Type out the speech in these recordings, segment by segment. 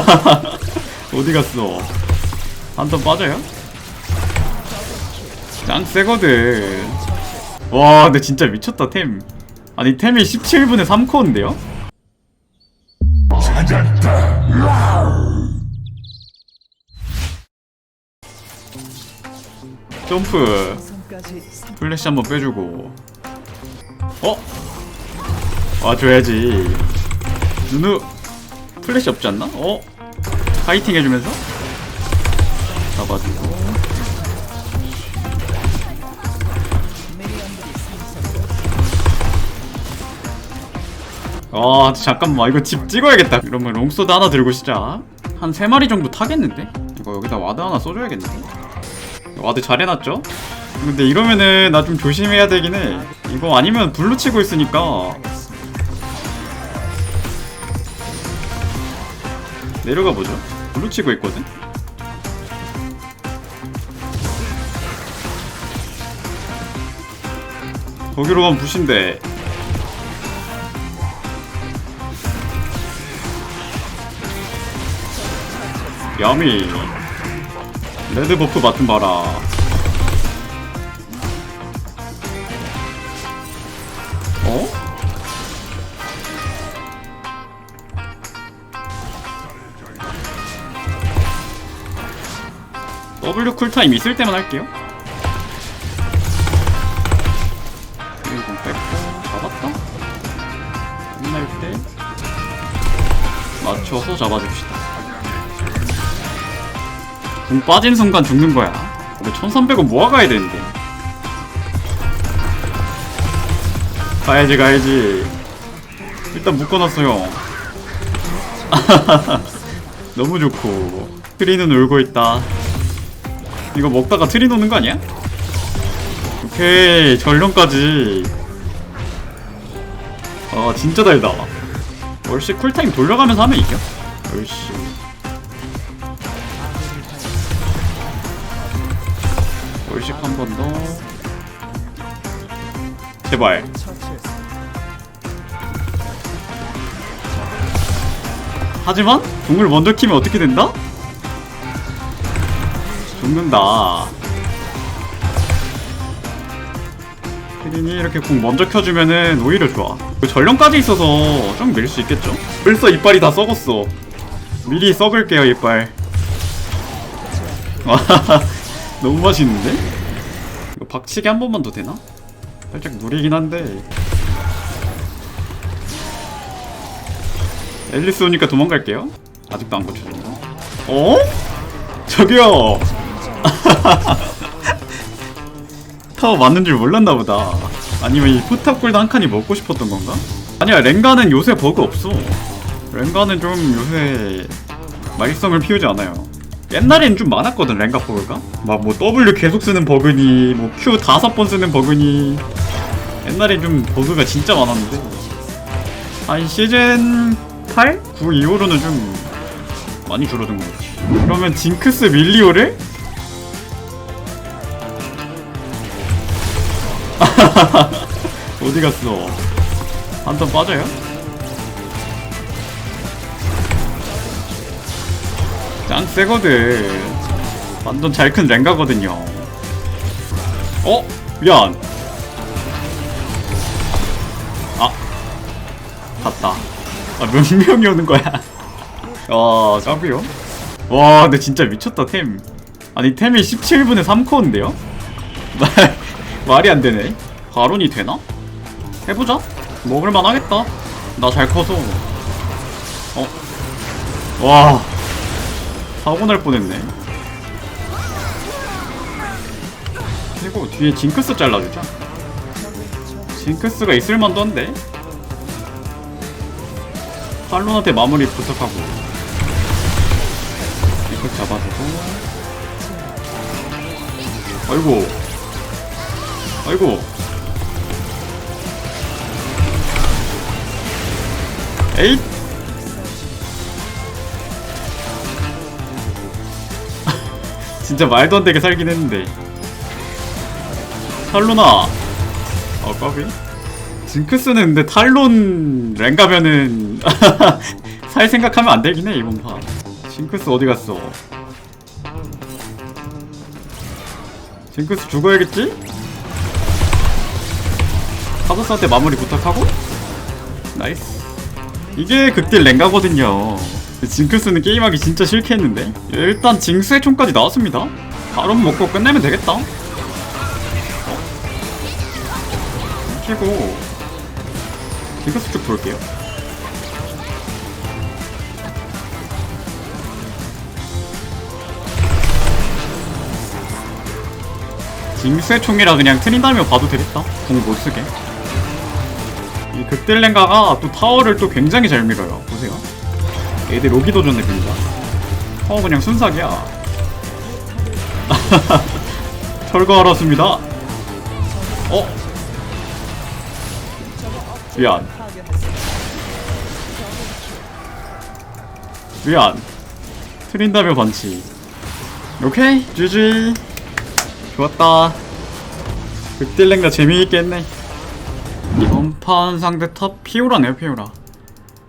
어디 갔어? 한턴 빠져요? 짱 세거든. 와, 근데 진짜 미쳤다, 템. 아니, 템이 17분에 3코어인데요? 점프. 플래시 한번 빼주고. 어? 와줘야지. 누누 플래시 없지 않나? 어? 파이팅 해주면서 잡아주고. 아 잠깐만 이거 집 찍어야겠다 이러면 롱소드 하나 들고 시작 한 3마리 정도 타겠는데? 이거 여기다 와드 하나 써줘야겠는데? 와드 잘 해놨죠? 근데 이러면은 나 좀 조심해야 되긴 해 이거 아니면 블루 치고 있으니까 내려가 보죠 블루 치고 있거든? 거기로 가면 부신데 야미. 레드 버프 맡은 봐라 W 쿨타임 있을 때만 할게요 이거 뺐고 잡았다 끝날 때 맞춰서 잡아줍시다 궁 빠진 순간 죽는 거야. 우리 1300원 모아가야 되는데. 가야지, 가야지. 일단 묶어놨어요. 너무 좋고. 트리는 울고 있다. 이거 먹다가 트리 노는 거 아니야? 오케이, 전령까지. 아, 진짜 달다. 월시 쿨타임 돌려가면서 하면 이겨? 월시. 월식 한번 더. 제발. 하지만 종을 먼저 키면 어떻게 된다? 죽는다. 피린이 이렇게 궁 먼저 켜주면은 오히려 좋아. 그 전령까지 있어서 좀 밀 수 있겠죠? 벌써 이빨이 다 썩었어. 미리 썩을게요 이빨. 너무 맛있는데? 이거 박치기 한 번만 더 되나? 살짝 무리긴 한데 앨리스 오니까 도망갈게요 아직도 안 고쳐졌나? 어? 저기요 타워 맞는 줄 몰랐나 보다 아니면 이 포탑 골드 한 칸이 먹고 싶었던 건가? 아니야 랭가는 요새 버그 없어 랭가는 좀 요새 말썽을 피우지 않아요 옛날엔 좀 많았거든 랭가 버그가 막 뭐 W 계속 쓰는 버그니 뭐 Q 다섯 번 쓰는 버그니 옛날엔 좀 버그가 진짜 많았는데 한 시즌 8? 9 이후로는 좀 많이 줄어든 것 같아 그러면 징크스 밀리오를? 어디 갔어? 한턴 빠져요? 짱 세거든. 완전 잘 큰 랭가거든요. 어? 미안. 아. 갔다. 아, 몇 명이 오는 거야? 아 짱비요? 와 근데 진짜 미쳤다 템. 아니 템이 17분에 3코어인데요? 말, 말이 안 되네 바론이 되나? 해보자 먹을만 하겠다 나 잘 커서 어? 와 사고 날 뻔했네. 그리고 뒤에 징크스 잘라주자. 징크스가 있을만도 한데. 팔론한테 마무리 부탁하고. 이거 잡아주고. 아이고. 아이고. 에잇! 진짜 말도 안 되게 살긴 했는데 탈로나 어 까비 징크스는 근데 탈론 랭 가면은 살 생각하면 안 되긴 해 이번 판 징크스 어디 갔어? 징크스 죽어야겠지? 카도스한테 마무리 부탁하고 나이스 이게 극딜 랭가거든요. 징크스는 게임하기 진짜 싫게 했는데? 일단 징수의 총까지 나왔습니다. 바로 먹고 끝내면 되겠다. 어? 키고. 징크스 쭉 볼게요. 징수의 총이라 그냥 트린다며 봐도 되겠다. 공 못쓰게 이 극딜랭가가 또 타워를 또 굉장히 잘 밀어요. 보세요. 얘들 로기도 전에 굉장 타워 그냥 순삭이야. 철거하렀습니다. 어? 미안. 미안. 트린다며 반치 오케이 GG 좋았다. 극딜랭가 재미있게 했네 이번 판 상대 탑 피오라네요 피오라.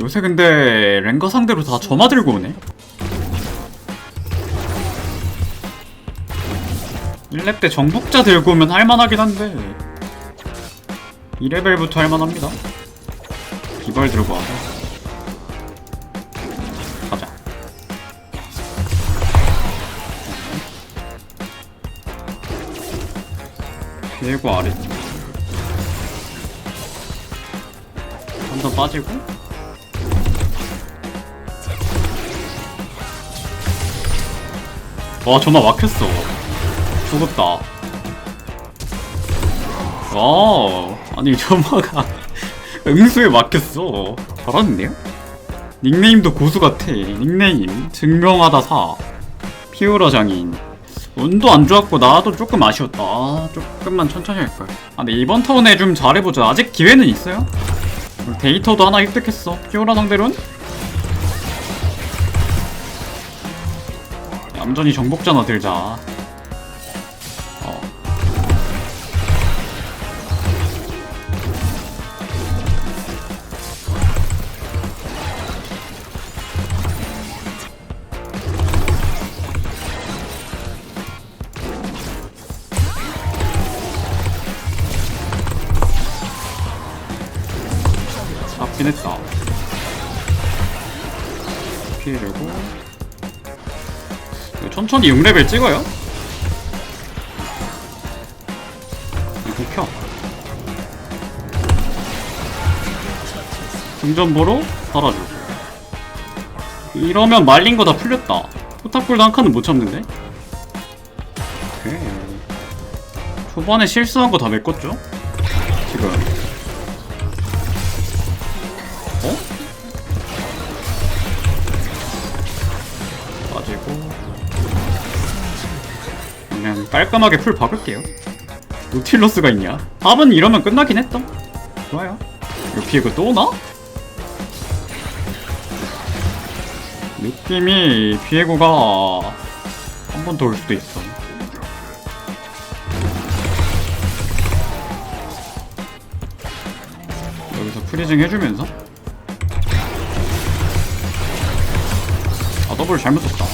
요새 근데 랭가 상대로 다 점화 들고 오네. 1렙 때 정복자 들고 오면 할만하긴 한데. 2레벨부터 할만합니다. 기발 들고 와서. 가자. 비에고 아래. 한 번 빠지고? 와 전화 막혔어. 죽었다. 와 아니 전화가 응수에 막혔어. 잘하는데요? 닉네임도 고수 같아. 닉네임. 증명하다 사. 피오라 장인. 운도 안 좋았고 나도 조금 아쉬웠다. 아, 조금만 천천히 할걸. 아 근데 이번 턴에 좀 잘해보자. 아직 기회는 있어요 데이터도 하나 획득했어. 피오라 상대로는 얌전히 정복자나 들자 잡긴 했다. 피해려고. 천천히 6레벨 찍어요. 이거 켜. 등전보로 달아주고 이러면 말린 거 다 풀렸다. 포탑골도 한 칸은 못 참는데? 초반에 실수한 거 다 메꿨죠? 지금 깔끔하게 풀 박을게요. 노틸러스가 있냐? 답은 이러면 끝나긴 했다. 좋아요. 피해고 또 오나? 느낌이 비에고가 한 번 더 올 수도 있어. 여기서 프리징 해주면서? 아 더블 잘못 썼다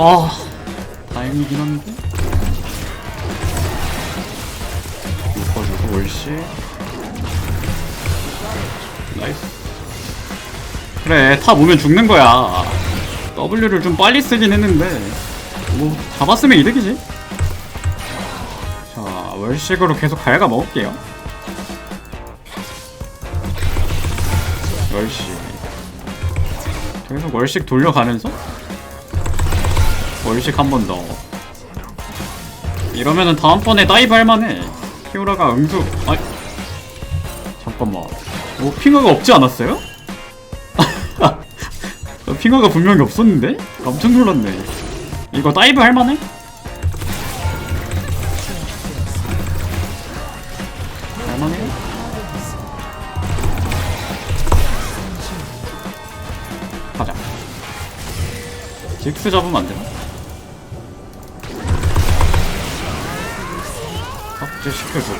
아 다행이긴 한데. 묶어주고 월시 나이스. 그래 탑 오면 죽는 거야. W를 좀 빨리 쓰긴 했는데. 뭐 잡았으면 이득이지. 자 월식으로 계속 갈가 먹을게요. 월식. 계속 월식 돌려가면서 월식 한 번 더 이러면은 다음번에 다이브 할만해 피오라가 응수 아이 잠깐만 뭐 핑어가 없지 않았어요? 나 핑어가 분명히 없었는데? 깜짝 놀랐네 이거 다이브 할만해? 할만해요? 가자 직스 잡으면 안 되나? 삭제 시켜주고.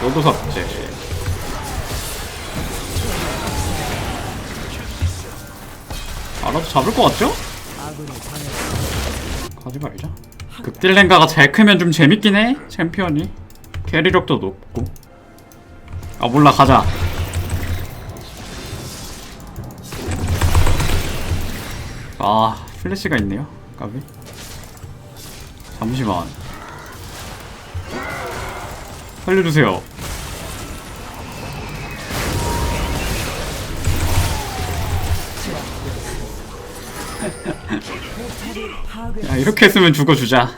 너도 삭제. 알아서 잡을 것 같죠? 가지 말자. 극딜랭가가 잘 크면 좀 재밌긴 해 챔피언이. 캐리력도 높고. 아 몰라 가자. 아 플래시가 있네요 까비. 잠시만 살려주세요. 야 이렇게 했으면 죽어주자.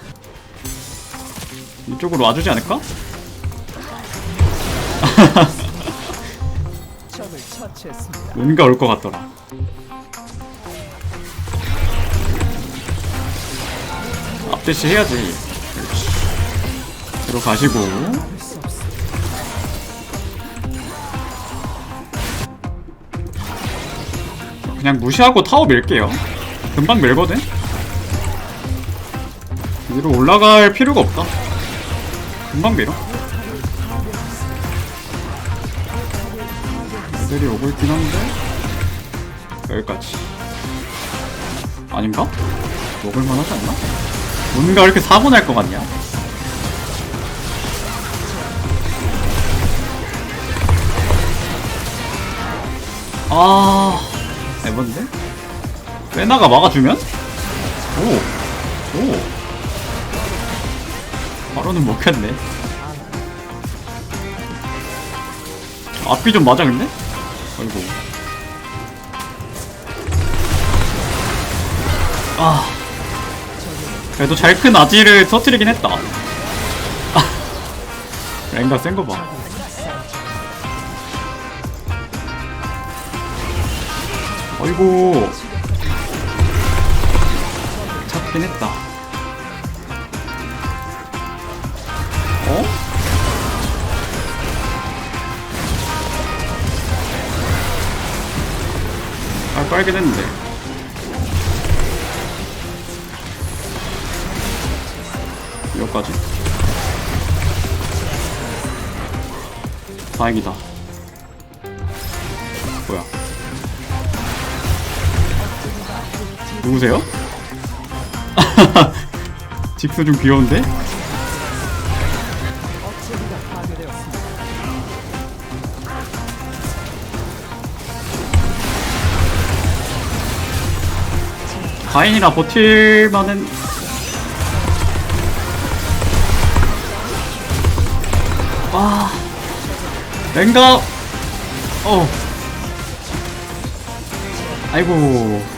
이쪽으로 와주지 않을까? 뭔가 올 것 같더라. 앞대시 해야지. 들어가시고 그냥 무시하고 타워 밀게요 금방 밀거든? 위로 올라갈 필요가 없다 금방 밀어 애들이 오고 있긴 한데 여기까지 아닌가? 먹을만 하지 않나? 뭔가 왜 이렇게 사고 날 것 같냐? 아... 에반데? 빼나가 막아주면? 오! 오! 바로는 먹혔네 앞이 좀 맞아 근데? 아이고 아 그래도 잘 큰 아지를 터트리긴 했다 아, 랭가 센거 봐 어이구. 잡긴 했다. 어? 아 빨긴 했는데. 여기까지. 다행이다 누구세요? 직수 좀 귀여운데? 가인이라 버틸만은 와 랭가 어 아이고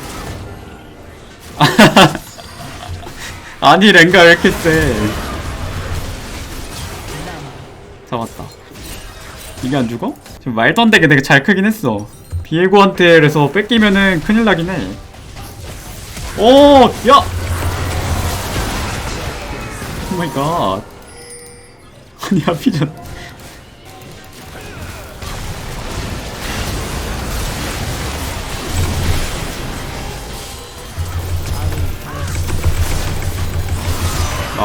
아니 랭가 왜 이렇게 세 잡았다 이게 안 죽어? 지금 말도 안 되게 되게 잘 크긴 했어 비에고한테 그래서 뺏기면은 큰일 나긴 해 오, 야! 오 마이 갓. 아니, 앞이잖아.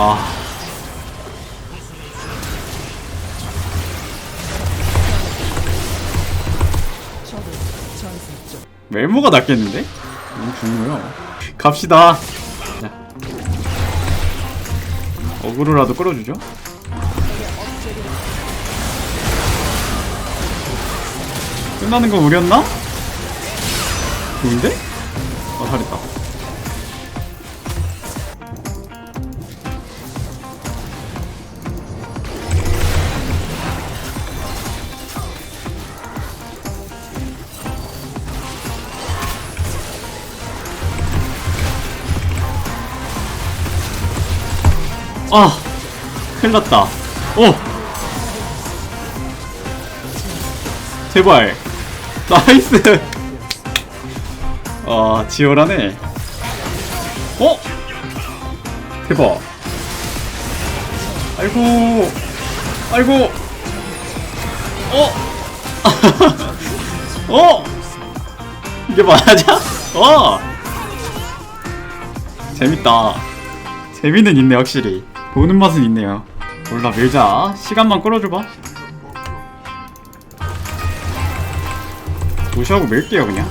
아. 외모가 낫겠는데? 너무 중요해요. 갑시다. 자. 어그로라도 끌어주죠. 끝나는 건 우렸나? 좋은데? 아, 잘했다. 아, 큰일 났다. 오! 제발. 나이스! 아, 지열하네. 어? 대박. 아이고. 아이고. 어? 어? 이게 맞아? 어! 재밌다. 재미는 있네 확실히 보는 맛은 있네요. 몰라 밀자. 시간만 끌어줘봐. 무시하고 밀게요 그냥.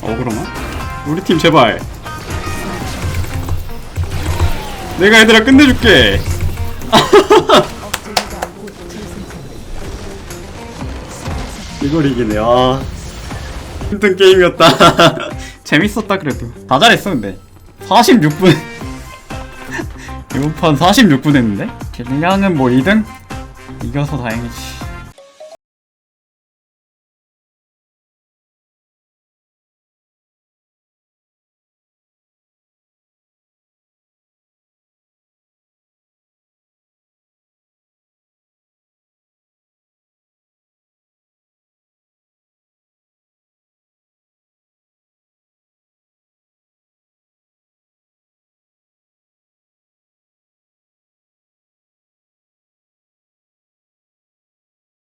어 그러면? 우리 팀 제발. 내가 얘들아 끝내줄게. 이걸 이기네 아. 힘든 게임이었다. 재밌었다 그래도. 다 잘했어 근데. 46분. 이번 판 46분 했는데? 딜량은 뭐 2등? 이겨서 다행이지